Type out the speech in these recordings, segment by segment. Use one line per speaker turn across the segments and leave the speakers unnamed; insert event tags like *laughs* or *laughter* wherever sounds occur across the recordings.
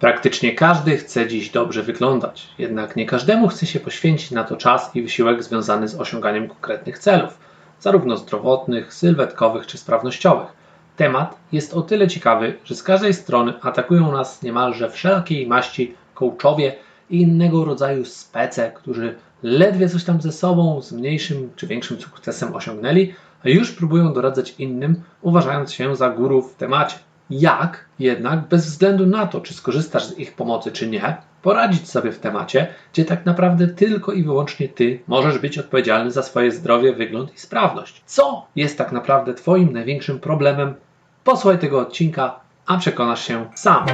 Praktycznie każdy chce dziś dobrze wyglądać, jednak nie każdemu chce się poświęcić na to czas i wysiłek związany z osiąganiem konkretnych celów, zarówno zdrowotnych, sylwetkowych czy sprawnościowych. Temat jest o tyle ciekawy, że z każdej strony atakują nas niemalże wszelkiej maści coachowie i innego rodzaju spece, którzy ledwie coś tam ze sobą z mniejszym czy większym sukcesem osiągnęli, a już próbują doradzać innym, uważając się za guru w temacie. Jak jednak, bez względu na to, czy skorzystasz z ich pomocy, czy nie, poradzić sobie w temacie, gdzie tak naprawdę tylko i wyłącznie ty możesz być odpowiedzialny za swoje zdrowie, wygląd i sprawność. Co jest tak naprawdę Twoim największym problemem? Posłuchaj tego odcinka, a przekonasz się sam.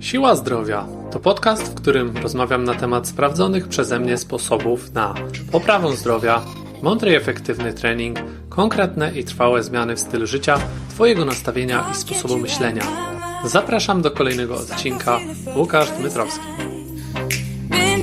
Siła Zdrowia to podcast, w którym rozmawiam na temat sprawdzonych przeze mnie sposobów na poprawę zdrowia, mądry i efektywny trening, konkretne i trwałe zmiany w stylu życia, Twojego nastawienia i sposobu myślenia. Zapraszam do kolejnego odcinka. Łukasz Dmytrowski.
Been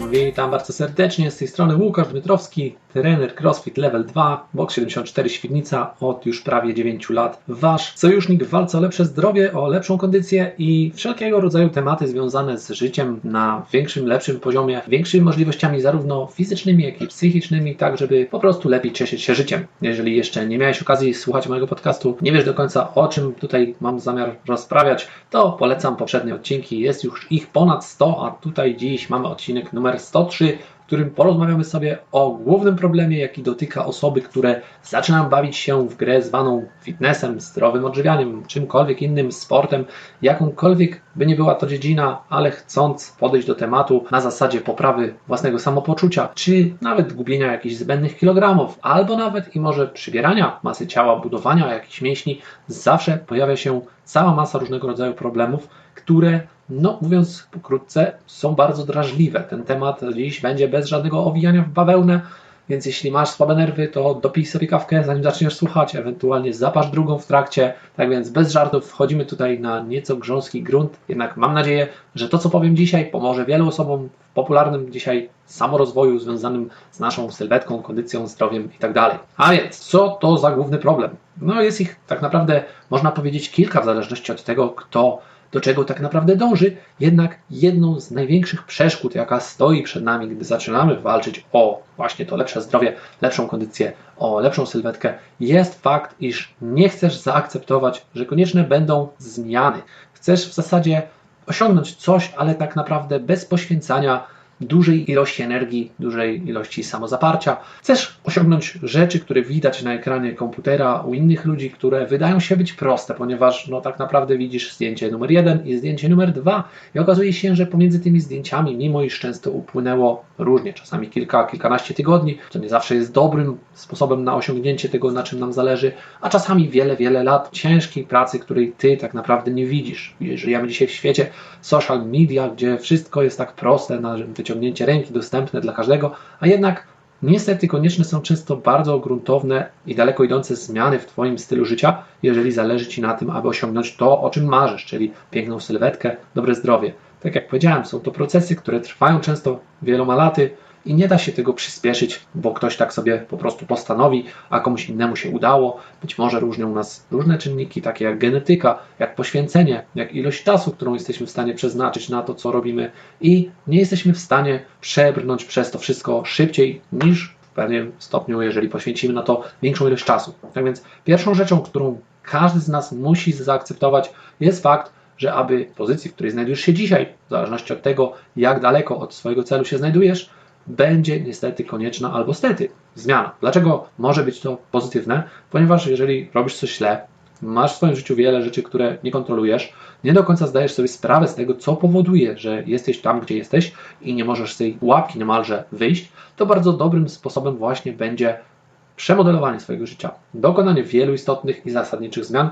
Witam bardzo serdecznie, z tej strony Łukasz Dmytrowski, trener CrossFit Level 2, Box 74 Świdnica od już prawie 9 lat. Wasz sojusznik w walce o lepsze zdrowie, o lepszą kondycję i wszelkiego rodzaju tematy związane z życiem na większym, lepszym poziomie, większymi możliwościami zarówno fizycznymi, jak i psychicznymi, tak żeby po prostu lepiej cieszyć się życiem. Jeżeli jeszcze nie miałeś okazji słuchać mojego podcastu, nie wiesz do końca o czym tutaj mam zamiar rozprawiać, to polecam poprzednie odcinki. Jest już ich ponad 100, a tutaj dziś mamy odcinek numer 103, w którym porozmawiamy sobie o głównym problemie, jaki dotyka osoby, które zaczynają bawić się w grę zwaną fitnessem, zdrowym odżywianiem, czymkolwiek innym, sportem, jakąkolwiek by nie była to dziedzina, ale chcąc podejść do tematu na zasadzie poprawy własnego samopoczucia, czy nawet gubienia jakichś zbędnych kilogramów, albo nawet i może przybierania masy ciała, budowania jakichś mięśni, zawsze pojawia się cała masa różnego rodzaju problemów, które no, mówiąc pokrótce, są bardzo drażliwe. Ten temat dziś będzie bez żadnego owijania w bawełnę, więc jeśli masz słabe nerwy, to dopij sobie kawkę, zanim zaczniesz słuchać, ewentualnie zapasz drugą w trakcie. Tak więc bez żartów wchodzimy tutaj na nieco grząski grunt, jednak mam nadzieję, że to, co powiem dzisiaj, pomoże wielu osobom w popularnym dzisiaj samorozwoju związanym z naszą sylwetką, kondycją, zdrowiem itd. A więc, co to za główny problem? No jest ich tak naprawdę, można powiedzieć, kilka w zależności od tego, kto do czego tak naprawdę dąży, jednak jedną z największych przeszkód, jaka stoi przed nami, gdy zaczynamy walczyć o właśnie to lepsze zdrowie, lepszą kondycję, o lepszą sylwetkę, jest fakt, iż nie chcesz zaakceptować, że konieczne będą zmiany. Chcesz w zasadzie osiągnąć coś, ale tak naprawdę bez poświęcania dużej ilości energii, dużej ilości samozaparcia. Chcesz osiągnąć rzeczy, które widać na ekranie komputera u innych ludzi, które wydają się być proste, ponieważ no, tak naprawdę widzisz zdjęcie numer jeden i zdjęcie numer dwa i okazuje się, że pomiędzy tymi zdjęciami, mimo iż często upłynęło różnie, czasami kilka, kilkanaście tygodni, co nie zawsze jest dobrym sposobem na osiągnięcie tego, na czym nam zależy, a czasami wiele, wiele lat ciężkiej pracy, której ty tak naprawdę nie widzisz. Żyjemy dzisiaj w świecie social media, gdzie wszystko jest tak proste na wyciągnięcie ręki, dostępne dla każdego, a jednak niestety konieczne są często bardzo gruntowne i daleko idące zmiany w Twoim stylu życia, jeżeli zależy Ci na tym, aby osiągnąć to, o czym marzysz, czyli piękną sylwetkę, dobre zdrowie. Tak jak powiedziałem, są to procesy, które trwają często wieloma laty i nie da się tego przyspieszyć, bo ktoś tak sobie po prostu postanowi, a komuś innemu się udało. Być może różnią nas różne czynniki, takie jak genetyka, jak poświęcenie, jak ilość czasu, którą jesteśmy w stanie przeznaczyć na to, co robimy i nie jesteśmy w stanie przebrnąć przez to wszystko szybciej niż w pewnym stopniu, jeżeli poświęcimy na to większą ilość czasu. Tak więc pierwszą rzeczą, którą każdy z nas musi zaakceptować, jest fakt, że aby pozycji, w której znajdujesz się dzisiaj, w zależności od tego, jak daleko od swojego celu się znajdujesz, będzie niestety konieczna albo stety zmiana. Dlaczego może być to pozytywne? Ponieważ jeżeli robisz coś źle, masz w swoim życiu wiele rzeczy, które nie kontrolujesz, nie do końca zdajesz sobie sprawę z tego, co powoduje, że jesteś tam, gdzie jesteś i nie możesz z tej łapki niemalże wyjść, to bardzo dobrym sposobem właśnie będzie przemodelowanie swojego życia, dokonanie wielu istotnych i zasadniczych zmian.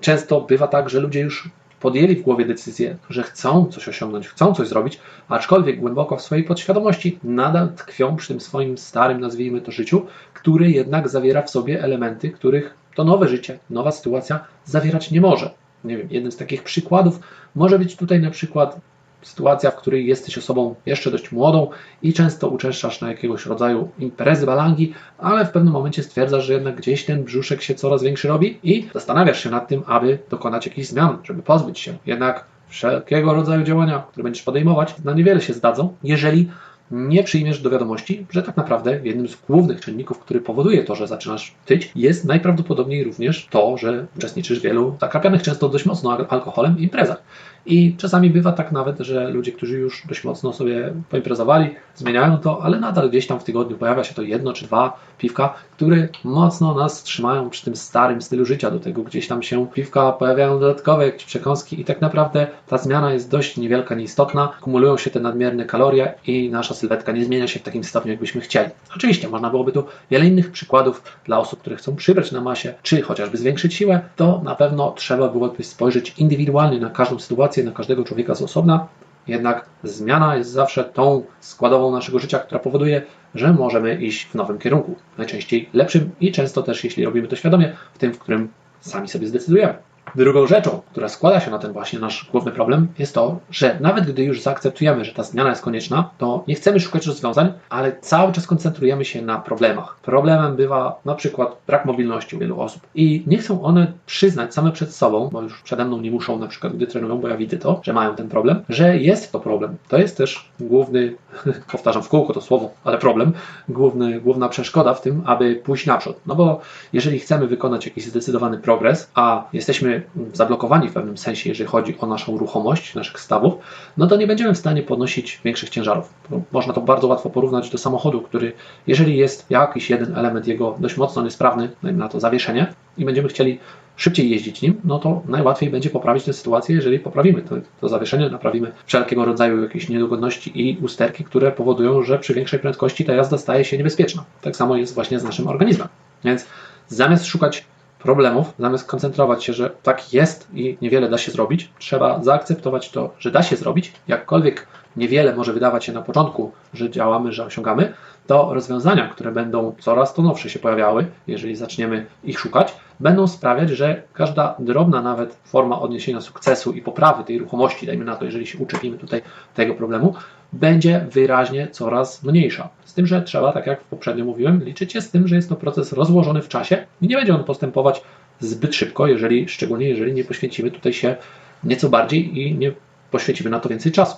Często bywa tak, że ludzie już podjęli w głowie decyzję, że chcą coś osiągnąć, chcą coś zrobić, aczkolwiek głęboko w swojej podświadomości nadal tkwią przy tym swoim starym, nazwijmy to życiu, który jednak zawiera w sobie elementy, których to nowe życie, nowa sytuacja zawierać nie może. Nie wiem, jednym z takich przykładów może być tutaj na przykład sytuacja, w której jesteś osobą jeszcze dość młodą i często uczęszczasz na jakiegoś rodzaju imprezy, balangi, ale w pewnym momencie stwierdzasz, że jednak gdzieś ten brzuszek się coraz większy robi i zastanawiasz się nad tym, aby dokonać jakichś zmian, żeby pozbyć się. Jednak wszelkiego rodzaju działania, które będziesz podejmować, na niewiele się zdadzą, jeżeli nie przyjmiesz do wiadomości, że tak naprawdę jednym z głównych czynników, który powoduje to, że zaczynasz tyć, jest najprawdopodobniej również to, że uczestniczysz w wielu zakrapianych często dość mocno al- alkoholem imprezach. I czasami bywa tak nawet, że ludzie, którzy już dość mocno sobie poimprezowali, zmieniają to, ale nadal gdzieś tam w tygodniu pojawia się to jedno czy dwa piwka, które mocno nas trzymają przy tym starym stylu życia. Do tego gdzieś tam się piwka pojawiają dodatkowe jakieś przekąski i tak naprawdę ta zmiana jest dość niewielka, nieistotna. Kumulują się te nadmierne kalorie i nasza sylwetka nie zmienia się w takim stopniu, jakbyśmy chcieli. Oczywiście można byłoby tu wiele innych przykładów dla osób, które chcą przybrać na masie, czy chociażby zwiększyć siłę, to na pewno trzeba byłoby spojrzeć indywidualnie na każdą sytuację, na każdego człowieka z osobna. Jednak zmiana jest zawsze tą składową naszego życia, która powoduje, że możemy iść w nowym kierunku. Najczęściej lepszym i często też, jeśli robimy to świadomie, w tym, w którym sami sobie zdecydujemy. Drugą rzeczą, która składa się na ten właśnie nasz główny problem, jest to, że nawet gdy już zaakceptujemy, że ta zmiana jest konieczna, to nie chcemy szukać rozwiązań, ale cały czas koncentrujemy się na problemach. Problemem bywa na przykład brak mobilności u wielu osób i nie chcą one przyznać same przed sobą, bo już przede mną nie muszą na przykład, gdy trenują, bo ja widzę to, że mają ten problem, że jest to problem. To jest też główny, *laughs* powtarzam w kółko to słowo, ale problem, główny, główna przeszkoda w tym, aby pójść naprzód. No bo jeżeli chcemy wykonać jakiś zdecydowany progres, a jesteśmy zablokowani w pewnym sensie, jeżeli chodzi o naszą ruchomość naszych stawów, no to nie będziemy w stanie podnosić większych ciężarów. Można to bardzo łatwo porównać do samochodu, który jeżeli jest jakiś jeden element jego dość mocno niesprawny, dajmy na to zawieszenie, i będziemy chcieli szybciej jeździć nim, no to najłatwiej będzie poprawić tę sytuację, jeżeli poprawimy to, to zawieszenie, naprawimy wszelkiego rodzaju jakieś niedogodności i usterki, które powodują, że przy większej prędkości ta jazda staje się niebezpieczna. Tak samo jest właśnie z naszym organizmem. Więc zamiast szukać problemów, zamiast koncentrować się, że tak jest i niewiele da się zrobić, trzeba zaakceptować to, że da się zrobić, jakkolwiek niewiele może wydawać się na początku, że działamy, że osiągamy, to rozwiązania, które będą coraz to nowsze się pojawiały, jeżeli zaczniemy ich szukać, będą sprawiać, że każda drobna nawet forma odniesienia sukcesu i poprawy tej ruchomości, dajmy na to, jeżeli się uczepimy tutaj tego problemu, będzie wyraźnie coraz mniejsza. Z tym, że trzeba, tak jak poprzednio mówiłem, liczyć się z tym, że jest to proces rozłożony w czasie i nie będzie on postępować zbyt szybko, jeżeli, szczególnie jeżeli nie poświęcimy tutaj się nieco bardziej i nie poświęcimy na to więcej czasu.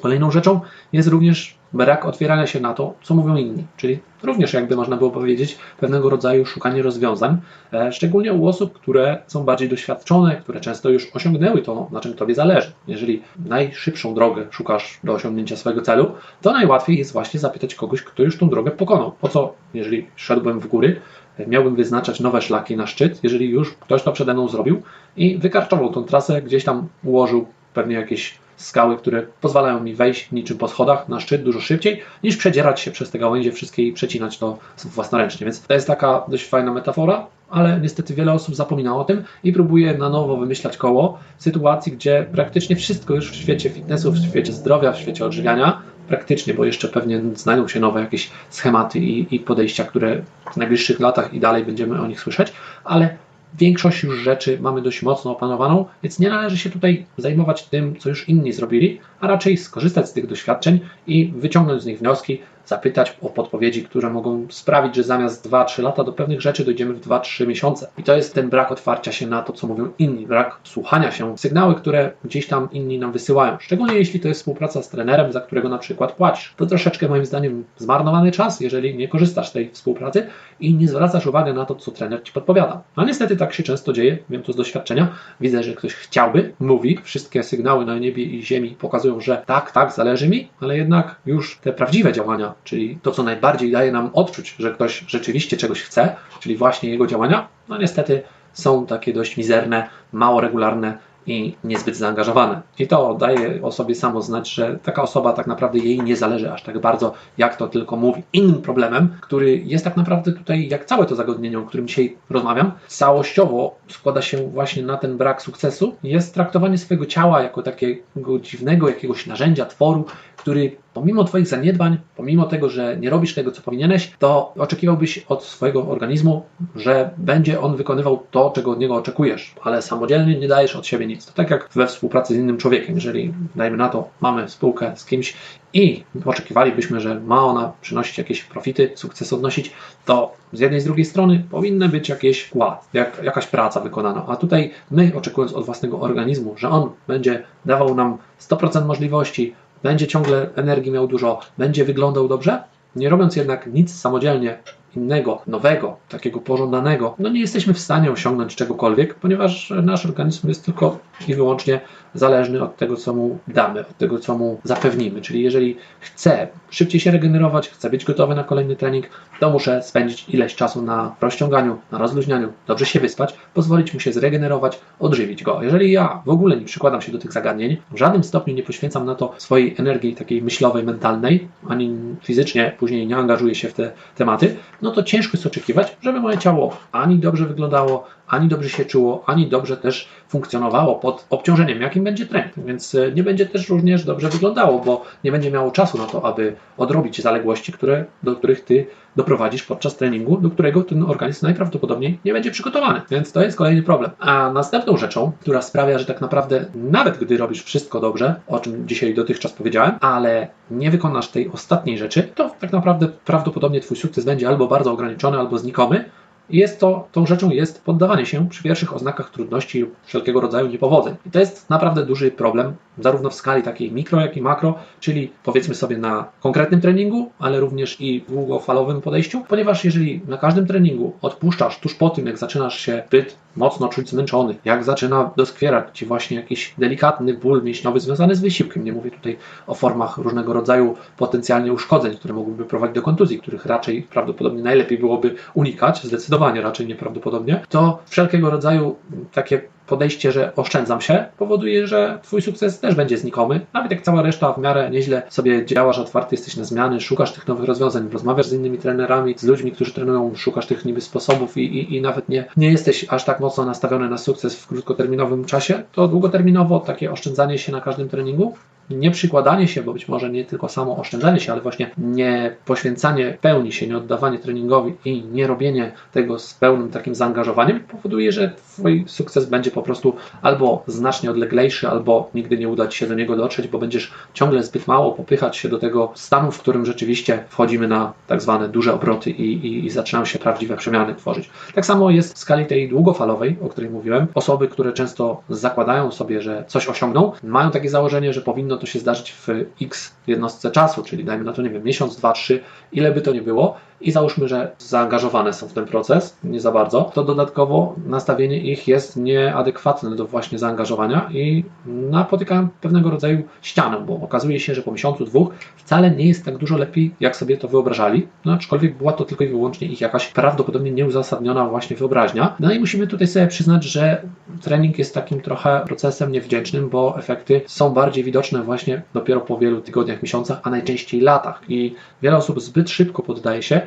Kolejną rzeczą jest również brak otwierania się na to, co mówią inni, czyli również jakby można było powiedzieć pewnego rodzaju szukanie rozwiązań, e, szczególnie u osób, które są bardziej doświadczone, które często już osiągnęły to, na czym Tobie zależy. Jeżeli najszybszą drogę szukasz do osiągnięcia swojego celu, to najłatwiej jest właśnie zapytać kogoś, kto już tą drogę pokonał. Po co, jeżeli szedłbym w góry, e, miałbym wyznaczać nowe szlaki na szczyt, jeżeli już ktoś to przede mną zrobił i wykarczował tą trasę, gdzieś tam ułożył pewnie jakieś skały, które pozwalają mi wejść niczym po schodach na szczyt dużo szybciej, niż przedzierać się przez te gałęzie wszystkie i przecinać to własnoręcznie. Więc to jest taka dość fajna metafora, ale niestety wiele osób zapomina o tym i próbuje na nowo wymyślać koło sytuacji, gdzie praktycznie wszystko już w świecie fitnessu, w świecie zdrowia, w świecie odżywiania, praktycznie, bo jeszcze pewnie znajdą się nowe jakieś schematy i, i podejścia, które w najbliższych latach i dalej będziemy o nich słyszeć, ale większość już rzeczy mamy dość mocno opanowaną, więc nie należy się tutaj zajmować tym, co już inni zrobili, a raczej skorzystać z tych doświadczeń i wyciągnąć z nich wnioski, zapytać o podpowiedzi, które mogą sprawić, że zamiast 2-3 lata do pewnych rzeczy dojdziemy w 2-3 miesiące. I to jest ten brak otwarcia się na to, co mówią inni, brak słuchania się sygnały, które gdzieś tam inni nam wysyłają. Szczególnie jeśli to jest współpraca z trenerem, za którego na przykład płacisz. To troszeczkę moim zdaniem zmarnowany czas, jeżeli nie korzystasz z tej współpracy i nie zwracasz uwagi na to, co trener ci podpowiada. A niestety tak się często dzieje, wiem to z doświadczenia. Widzę, że ktoś chciałby, mówi, wszystkie sygnały na niebie i ziemi pokazują, że tak, tak, zależy mi, ale jednak już te prawdziwe działania, czyli to, co najbardziej daje nam odczuć, że ktoś rzeczywiście czegoś chce, czyli właśnie jego działania, no niestety są takie dość mizerne, mało regularne i niezbyt zaangażowane. I to daje osobie samo znać, że taka osoba tak naprawdę jej nie zależy aż tak bardzo, jak to tylko mówi. Innym problemem, który jest tak naprawdę tutaj, jak całe to zagadnienie, o którym dzisiaj rozmawiam, całościowo składa się właśnie na ten brak sukcesu, jest traktowanie swojego ciała jako takiego dziwnego jakiegoś narzędzia, tworu, który pomimo Twoich zaniedbań, pomimo tego, że nie robisz tego, co powinieneś, to oczekiwałbyś od swojego organizmu, że będzie on wykonywał to, czego od niego oczekujesz, ale samodzielnie nie dajesz od siebie nic. To tak jak we współpracy z innym człowiekiem. Jeżeli, dajmy na to, mamy spółkę z kimś i oczekiwalibyśmy, że ma ona przynosić jakieś profity, sukces odnosić, to z jednej i z drugiej strony powinny być jakieś wkład, jak, jakaś praca wykonana. A tutaj my, oczekując od własnego organizmu, że on będzie dawał nam 100% możliwości, będzie ciągle energii miał dużo, będzie wyglądał dobrze, nie robiąc jednak nic samodzielnie innego, nowego, takiego pożądanego, no nie jesteśmy w stanie osiągnąć czegokolwiek, ponieważ nasz organizm jest tylko i wyłącznie zależny od tego, co mu damy, od tego, co mu zapewnimy. Czyli jeżeli chcę szybciej się regenerować, chcę być gotowy na kolejny trening, to muszę spędzić ileś czasu na rozciąganiu, na rozluźnianiu, dobrze się wyspać, pozwolić mu się zregenerować, odżywić go. Jeżeli ja w ogóle nie przykładam się do tych zagadnień, w żadnym stopniu nie poświęcam na to swojej energii takiej myślowej, mentalnej, ani fizycznie później nie angażuję się w te tematy, no to ciężko jest oczekiwać, żeby moje ciało ani dobrze wyglądało, ani dobrze się czuło, ani dobrze też funkcjonowało pod obciążeniem, jakim będzie trening. Więc e, nie będzie też również dobrze wyglądało, bo nie będzie miało czasu na to, aby odrobić zaległości, które, do których ty doprowadzisz podczas treningu, do którego ten organizm najprawdopodobniej nie będzie przygotowany. Więc to jest kolejny problem. A następną rzeczą, która sprawia, że tak naprawdę nawet gdy robisz wszystko dobrze, o czym dzisiaj dotychczas powiedziałem, ale nie wykonasz tej ostatniej rzeczy, to tak naprawdę prawdopodobnie twój sukces będzie albo bardzo ograniczony, albo znikomy, jest to, tą rzeczą jest poddawanie się przy pierwszych oznakach trudności lub wszelkiego rodzaju niepowodzeń. I to jest naprawdę duży problem, zarówno w skali takiej mikro, jak i makro, czyli powiedzmy sobie na konkretnym treningu, ale również i długofalowym podejściu, ponieważ jeżeli na każdym treningu odpuszczasz tuż po tym, jak zaczynasz się zbyt mocno czuć zmęczony, jak zaczyna doskwierać Ci właśnie jakiś delikatny ból mięśniowy związany z wysiłkiem, nie mówię tutaj o formach różnego rodzaju potencjalnie uszkodzeń, które mogłyby prowadzić do kontuzji, których raczej prawdopodobnie najlepiej byłoby unikać, zdecydowanie raczej nieprawdopodobnie, to wszelkiego rodzaju takie podejście, że oszczędzam się, powoduje, że Twój sukces też będzie znikomy. Nawet jak cała reszta w miarę nieźle sobie działasz, otwarty jesteś na zmiany, szukasz tych nowych rozwiązań, rozmawiasz z innymi trenerami, z ludźmi, którzy trenują, szukasz tych niby sposobów i, i, i nawet nie, nie jesteś aż tak mocno nastawiony na sukces w krótkoterminowym czasie, to długoterminowo takie oszczędzanie się na każdym treningu nie przykładanie się, bo być może nie tylko samo oszczędzanie się, ale właśnie nie poświęcanie pełni się, nie oddawanie treningowi i nie robienie tego z pełnym takim zaangażowaniem powoduje, że Twój sukces będzie po prostu albo znacznie odleglejszy, albo nigdy nie uda Ci się do niego dotrzeć, bo będziesz ciągle zbyt mało popychać się do tego stanu, w którym rzeczywiście wchodzimy na tak zwane duże obroty i, i, i zaczynają się prawdziwe przemiany tworzyć. Tak samo jest w skali tej długofalowej, o której mówiłem. Osoby, które często zakładają sobie, że coś osiągną, mają takie założenie, że powinno to się zdarzyć w x jednostce czasu, czyli dajmy na to, nie wiem, miesiąc, dwa, trzy, ile by to nie było, i załóżmy, że zaangażowane są w ten proces, nie za bardzo, to dodatkowo nastawienie ich jest nieadekwatne do właśnie zaangażowania i napotykają pewnego rodzaju ścianę, bo okazuje się, że po miesiącu, dwóch wcale nie jest tak dużo lepiej, jak sobie to wyobrażali, no aczkolwiek była to tylko i wyłącznie ich jakaś prawdopodobnie nieuzasadniona właśnie wyobraźnia. No i musimy tutaj sobie przyznać, że trening jest takim trochę procesem niewdzięcznym, bo efekty są bardziej widoczne właśnie dopiero po wielu tygodniach, miesiącach, a najczęściej latach i wiele osób zbyt szybko poddaje się,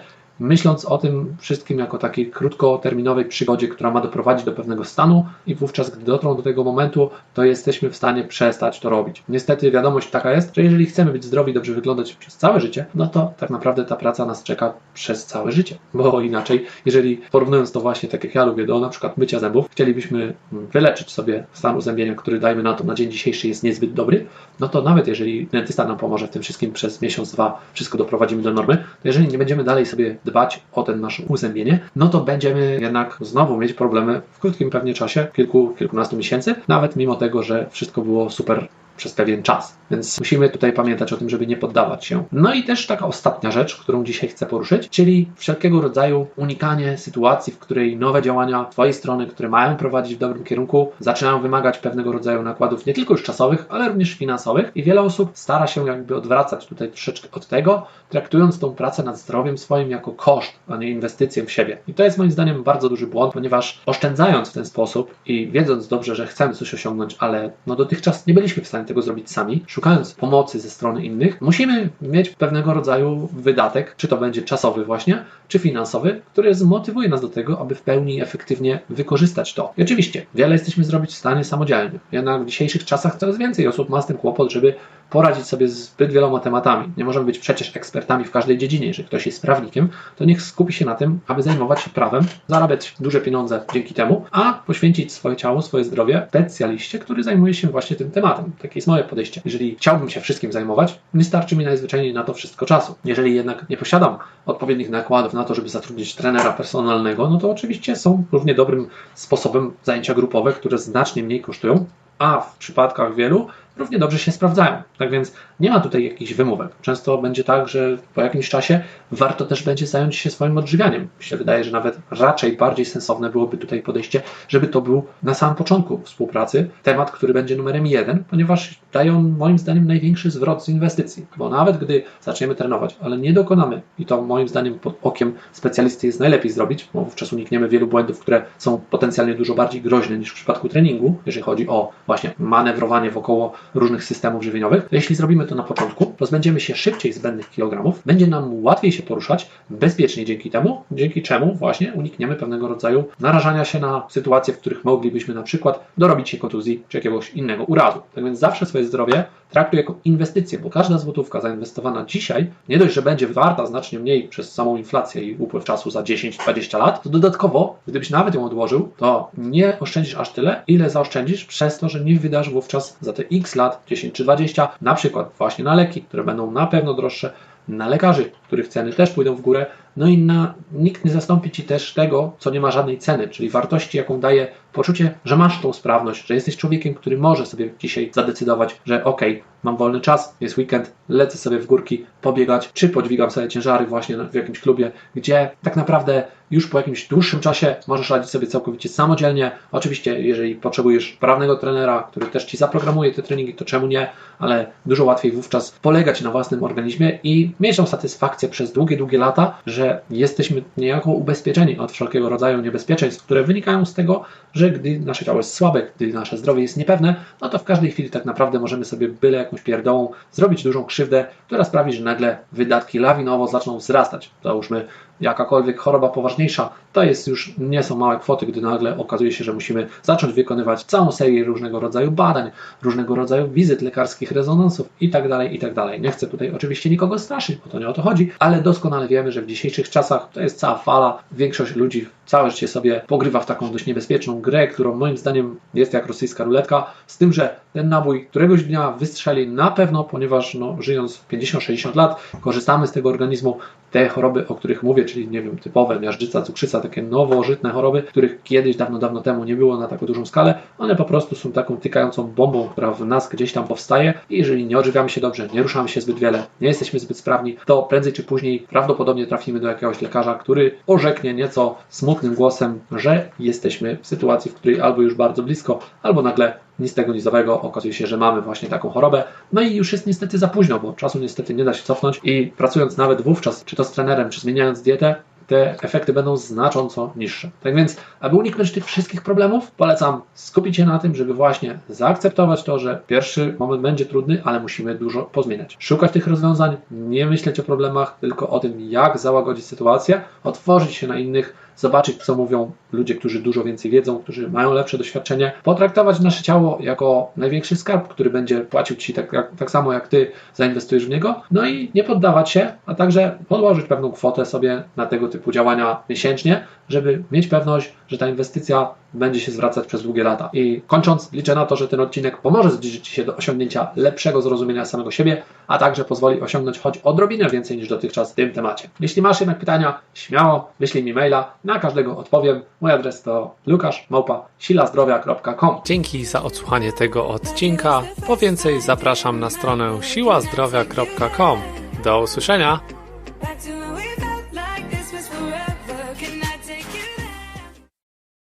myśląc o tym wszystkim jako takiej krótkoterminowej przygodzie, która ma doprowadzić do pewnego stanu i wówczas, gdy dotrą do tego momentu, to jesteśmy w stanie przestać to robić. Niestety wiadomość taka jest, że jeżeli chcemy być zdrowi, dobrze wyglądać przez całe życie, no to tak naprawdę ta praca nas czeka przez całe życie, bo inaczej, jeżeli porównując to właśnie, tak jak ja lubię, do na przykład mycia zębów, chcielibyśmy wyleczyć sobie stan uzębienia, który dajmy na to na dzień dzisiejszy jest niezbyt dobry, no to nawet jeżeli dentysta nam pomoże w tym wszystkim przez miesiąc, dwa, wszystko doprowadzimy do normy, to jeżeli nie będziemy dalej sobie dbać o ten nasze uzębienie, no to będziemy jednak znowu mieć problemy w krótkim pewnie czasie, kilku, kilkunastu miesięcy, nawet mimo tego, że wszystko było super przez pewien czas. Więc musimy tutaj pamiętać o tym, żeby nie poddawać się. No i też taka ostatnia rzecz, którą dzisiaj chcę poruszyć, czyli wszelkiego rodzaju unikanie sytuacji, w której nowe działania Twojej strony, które mają prowadzić w dobrym kierunku, zaczynają wymagać pewnego rodzaju nakładów nie tylko już czasowych, ale również finansowych i wiele osób stara się jakby odwracać tutaj troszeczkę od tego, traktując tą pracę nad zdrowiem swoim jako koszt, a nie inwestycję w siebie. I to jest moim zdaniem bardzo duży błąd, ponieważ oszczędzając w ten sposób i wiedząc dobrze, że chcemy coś osiągnąć, ale no dotychczas nie byliśmy w stanie tego zrobić sami, szukając pomocy ze strony innych, musimy mieć pewnego rodzaju wydatek, czy to będzie czasowy właśnie, czy finansowy, który zmotywuje nas do tego, aby w pełni efektywnie wykorzystać to. I oczywiście, wiele jesteśmy zrobić w stanie samodzielnie. Jednak w dzisiejszych czasach coraz więcej osób ma z tym kłopot, żeby poradzić sobie z zbyt wieloma tematami. Nie możemy być przecież ekspertami w każdej dziedzinie. Jeżeli ktoś jest prawnikiem, to niech skupi się na tym, aby zajmować się prawem, zarabiać duże pieniądze dzięki temu, a poświęcić swoje ciało, swoje zdrowie specjaliście, który zajmuje się właśnie tym tematem. Takie jest moje podejście. Jeżeli chciałbym się wszystkim zajmować, nie starczy mi najzwyczajniej na to wszystko czasu. Jeżeli jednak nie posiadam odpowiednich nakładów na to, żeby zatrudnić trenera personalnego, no to oczywiście są równie dobrym sposobem zajęcia grupowe, które znacznie mniej kosztują, a w przypadkach wielu równie dobrze się sprawdzają. Tak więc nie ma tutaj jakichś wymówek. Często będzie tak, że po jakimś czasie warto też będzie zająć się swoim odżywianiem. Mi się wydaje, że nawet raczej bardziej sensowne byłoby tutaj podejście, żeby to był na samym początku współpracy temat, który będzie numerem jeden, ponieważ daje on moim zdaniem największy zwrot z inwestycji. Bo nawet gdy zaczniemy trenować, ale nie dokonamy, i to moim zdaniem pod okiem specjalisty jest najlepiej zrobić, bo wówczas unikniemy wielu błędów, które są potencjalnie dużo bardziej groźne niż w przypadku treningu, jeżeli chodzi o właśnie manewrowanie wokoło różnych systemów żywieniowych, jeśli zrobimy to na początku, pozbędziemy się szybciej zbędnych kilogramów, będzie nam łatwiej się poruszać, bezpiecznie dzięki temu, dzięki czemu właśnie unikniemy pewnego rodzaju narażania się na sytuacje, w których moglibyśmy na przykład dorobić się kontuzji czy jakiegoś innego urazu. Tak więc zawsze swoje zdrowie traktuj jako inwestycję, bo każda złotówka zainwestowana dzisiaj nie dość, że będzie warta znacznie mniej przez samą inflację i upływ czasu za 10-20 lat, to dodatkowo, gdybyś nawet ją odłożył, to nie oszczędzisz aż tyle, ile zaoszczędzisz przez to, że nie wydasz wówczas za te x lat, 10 czy 20, na przykład właśnie na leki, które będą na pewno droższe, na lekarzy, których ceny też pójdą w górę, no i na, nikt nie zastąpi Ci też tego, co nie ma żadnej ceny, czyli wartości, jaką daje poczucie, że masz tą sprawność, że jesteś człowiekiem, który może sobie dzisiaj zadecydować, że ok, mam wolny czas, jest weekend, lecę sobie w górki pobiegać, czy podźwigam sobie ciężary właśnie w jakimś klubie, gdzie tak naprawdę już po jakimś dłuższym czasie możesz radzić sobie całkowicie samodzielnie. Oczywiście, jeżeli potrzebujesz prawnego trenera, który też Ci zaprogramuje te treningi, to czemu nie, ale dużo łatwiej wówczas polegać na własnym organizmie i mieć tą satysfakcję przez długie, długie lata, że jesteśmy niejako ubezpieczeni od wszelkiego rodzaju niebezpieczeństw, które wynikają z tego, że gdy nasze ciało jest słabe, gdy nasze zdrowie jest niepewne, no to w każdej chwili tak naprawdę możemy sobie byle jakąś pierdołą zrobić dużą krzywdę, która sprawi, że nagle wydatki lawinowo zaczną wzrastać. Załóżmy jakakolwiek choroba poważniejsza, to jest już nie są małe kwoty, gdy nagle okazuje się, że musimy zacząć wykonywać całą serię różnego rodzaju badań, różnego rodzaju wizyt lekarskich, rezonansów itd., tak itd. Tak nie chcę tutaj oczywiście nikogo straszyć, bo to nie o to chodzi, ale doskonale wiemy, że w dzisiejszych czasach to jest cała fala, większość ludzi całe życie sobie pogrywa w taką dość niebezpieczną grę, którą moim zdaniem jest jak rosyjska ruletka, z tym, że ten nabój któregoś dnia wystrzeli na pewno, ponieważ no, żyjąc 50-60 lat, korzystamy z tego organizmu. Te choroby, o których mówię, czyli nie wiem, typowe miażdżyca, cukrzyca, takie nowożytne choroby, których kiedyś dawno, dawno temu nie było na taką dużą skalę, one po prostu są taką tykającą bombą, która w nas gdzieś tam powstaje i jeżeli nie odżywiamy się dobrze, nie ruszamy się zbyt wiele, nie jesteśmy zbyt sprawni, to prędzej czy później prawdopodobnie trafimy do jakiegoś lekarza, który orzeknie nieco smutnym głosem, że jesteśmy w sytuacji, w której albo już bardzo blisko, albo nagle nic tego nizowego okazuje się, że mamy właśnie taką chorobę. No i już jest niestety za późno, bo czasu niestety nie da się cofnąć i pracując nawet wówczas, czy to z trenerem, czy zmieniając dietę, te efekty będą znacząco niższe. Tak więc, aby uniknąć tych wszystkich problemów, polecam skupić się na tym, żeby właśnie zaakceptować to, że pierwszy moment będzie trudny, ale musimy dużo pozmieniać. Szukać tych rozwiązań, nie myśleć o problemach, tylko o tym, jak załagodzić sytuację, otworzyć się na innych, zobaczyć, co mówią ludzie, którzy dużo więcej wiedzą, którzy mają lepsze doświadczenie, potraktować nasze ciało jako największy skarb, który będzie płacił Ci tak, jak, tak samo jak Ty zainwestujesz w niego, no i nie poddawać się, a także podłożyć pewną kwotę sobie na tego typu działania miesięcznie, żeby mieć pewność, że ta inwestycja będzie się zwracać przez długie lata. I kończąc, liczę na to, że ten odcinek pomoże zbliżyć Ci się do osiągnięcia lepszego zrozumienia samego siebie, a także pozwoli osiągnąć choć odrobinę więcej niż dotychczas w tym temacie. Jeśli masz jednak pytania, śmiało wyślij mi maila, na każdego odpowiem. Mój adres to lukaszmałpa.silazdrowia.com
Dzięki za odsłuchanie tego odcinka. Po więcej zapraszam na stronę siłazdrowia.com. Do usłyszenia!
Back to